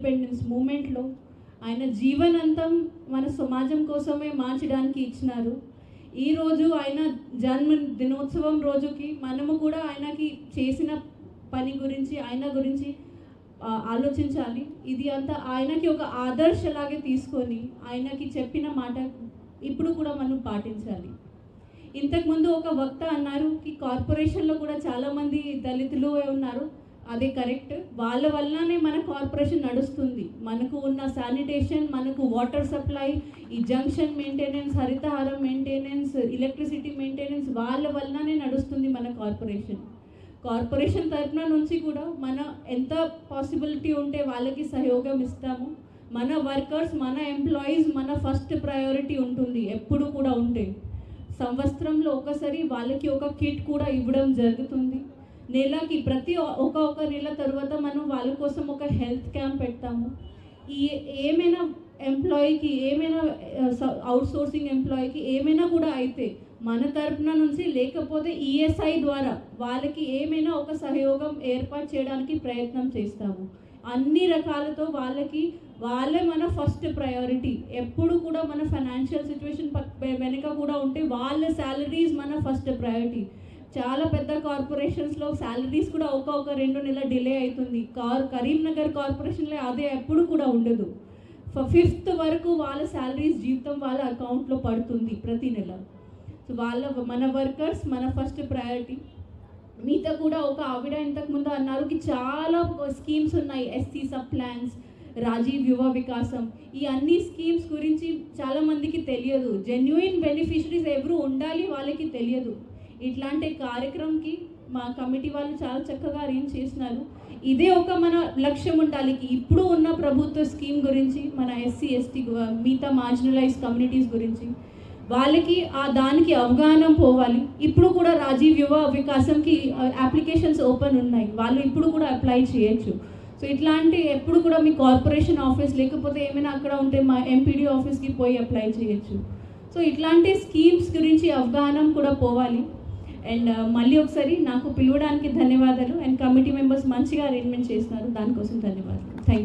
Independence మూమెంట్లో ఆయన జీవనంతం మన సమాజం కోసమే మార్చడానికి ఇచ్చినారు. ఈరోజు ఆయన జన్మ దినోత్సవం రోజుకి మనము కూడా ఆయనకి చేసిన పని గురించి ఆయన గురించి ఆలోచించాలి. ఇది అంతా ఆయనకి ఒక ఆదర్శలాగే తీసుకొని ఆయనకి చెప్పిన మాట ఇప్పుడు కూడా మనం పాటించాలి. ఇంతకుముందు ఒక వక్త అన్నారు కి కార్పొరేషన్లో కూడా చాలామంది దళితులు ఉన్నారు. అది కరెక్ట్. వాళ్ళ వల్లనే మన కార్పొరేషన్ నడుస్తుంది. మనకు ఉన్న శానిటేషన్ మనకు వాటర్ సప్లై ఈ junction maintenance Harithaharam maintenance electricity maintenance వాళ్ళ వల్లనే నడుస్తుంది మన కార్పొరేషన్. కార్పొరేషన్ తరఫున నుంచి కూడా మన ఎంత పాసిబిలిటీ ఉంటే వాళ్ళకి సహయోగం ఇస్తాము. మన వర్కర్స్ మన ఎంప్లాయీస్ మన ఫస్ట్ ప్రయారిటీ ఉంటుంది ఎప్పుడు కూడా ఉంటే. సంవత్సరంలో ఒకసారి వాళ్ళకి ఒక కిట్ కూడా ఇవ్వడం జరుగుతుంది. నెలకి ప్రతి ఒక ఒక నెల తర్వాత మనం వాళ్ళ కోసం ఒక హెల్త్ క్యాంప్ పెడతాము. ఈ ఏమైనా ఎంప్లాయీకి ఏమైనా అవుట్ సోర్సింగ్ ఎంప్లాయీకి ఏమైనా కూడా అయితే మన తరపున నుంచి లేకపోతే ఈఎస్ఐ ద్వారా వాళ్ళకి ఏమైనా ఒక సహయోగం ఏర్పాటు చేయడానికి ప్రయత్నం చేస్తాము. అన్ని రకాలతో వాళ్ళకి వాళ్ళే మన ఫస్ట్ ప్రయారిటీ. ఎప్పుడు కూడా మన ఫైనాన్షియల్ సిచ్యువేషన్ వెనుక కూడా ఉంటే వాళ్ళ శాలరీస్ మన ఫస్ట్ ప్రయారిటీ. చాలా పెద్ద కార్పొరేషన్స్లో శాలరీస్ కూడా ఒక ఒక రెండు నెలల డిలే అవుతుంది. కార్ కరీంనగర్ కార్పొరేషన్లో అదే ఎప్పుడు కూడా ఉండదు. ఫిఫ్త్ వరకు వాళ్ళ శాలరీస్ జీవితం వాళ్ళ అకౌంట్లో పడుతుంది ప్రతి నెల. సో వాళ్ళ మన వర్కర్స్ మన ఫస్ట్ ప్రయారిటీ మీతో కూడా ఒక ఆవిడ ఇంతకుముందు అన్నారు కి చాలా స్కీమ్స్ ఉన్నాయి. ఎస్సీ సబ్ ప్లాన్స్ రాజీవ్ యువ వికాసం. ఈ అన్ని స్కీమ్స్ గురించి చాలామందికి తెలియదు. జెన్యున్ బెనిఫిషరీస్ ఎవరు ఉండాలి వాళ్ళకి తెలియదు. ఇట్లాంటి కార్యక్రమంకి మా కమిటీ వాళ్ళు చాలా చక్కగా అరేంజ్ చేసినారు. ఇదే ఒక మన లక్ష్యం ఉండాలి. ఇప్పుడు ఉన్న ప్రభుత్వ స్కీమ్ గురించి మన ఎస్సీ ఎస్టీ మిగతా మార్జినలైజ్ కమ్యూనిటీస్ గురించి వాళ్ళకి ఆ దానికి అవగాహన పోవాలి. ఇప్పుడు కూడా రాజీవ్ యువ వికాసంకి అప్లికేషన్స్ ఓపెన్ ఉన్నాయి. వాళ్ళు ఇప్పుడు కూడా అప్లై చేయొచ్చు. సో ఇట్లాంటి ఎప్పుడు కూడా మీ కార్పొరేషన్ ఆఫీస్ లేకపోతే ఏమైనా అక్కడ ఉంటే మా ఎంపీడీ ఆఫీస్కి పోయి అప్లై చేయొచ్చు. సో ఇట్లాంటి స్కీమ్స్ గురించి అవగాహన కూడా పోవాలి. అండ్ uh, మళ్ళీ ఒకసారి నాకు పిలవడానికి ధన్యవాదాలు. అండ్ కమిటీ మెంబర్స్ మంచిగా అరేంజ్మెంట్ చేసినారు దానికోసం ధన్యవాదాలు. థ్యాంక్